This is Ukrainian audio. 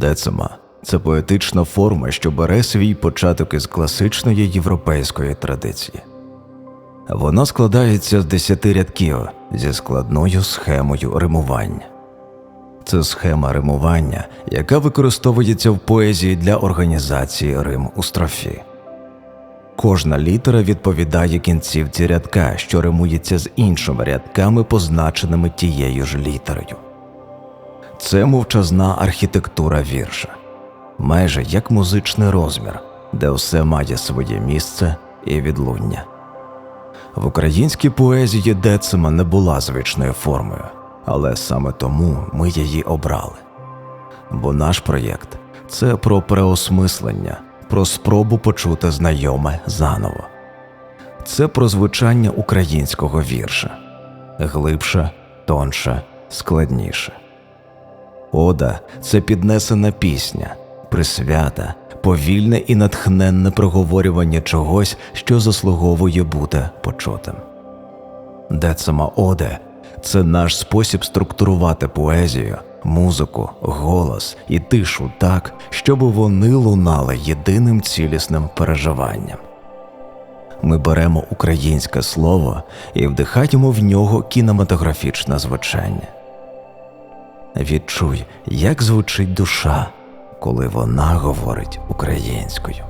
Децима це поетична форма, що бере свій початок із класичної європейської традиції. Вона складається з десяти рядків зі складною схемою римування. Це схема римування, яка використовується в поезії для організації рим у строфі. Кожна літера відповідає кінцівці рядка, що римується з іншими рядками, позначеними тією ж літерою. Це мовчазна архітектура вірша, майже як музичний розмір, де все має своє місце і відлуння. В українській поезії децима не була звичною формою, але саме тому ми її обрали. Бо наш проєкт це про переосмислення, про спробу почути знайоме заново. Це про звучання українського вірша глибше, тонше, складніше. Ода це піднесена пісня, присвята, повільне і натхненне проговорювання чогось, що заслуговує бути почутим. Децема Оде це наш спосіб структурувати поезію, музику, голос і тишу так, щоб вони лунали єдиним цілісним переживанням. Ми беремо українське слово і вдихаємо в нього кінематографічне звучання. Відчуй, як звучить душа, коли вона говорить українською.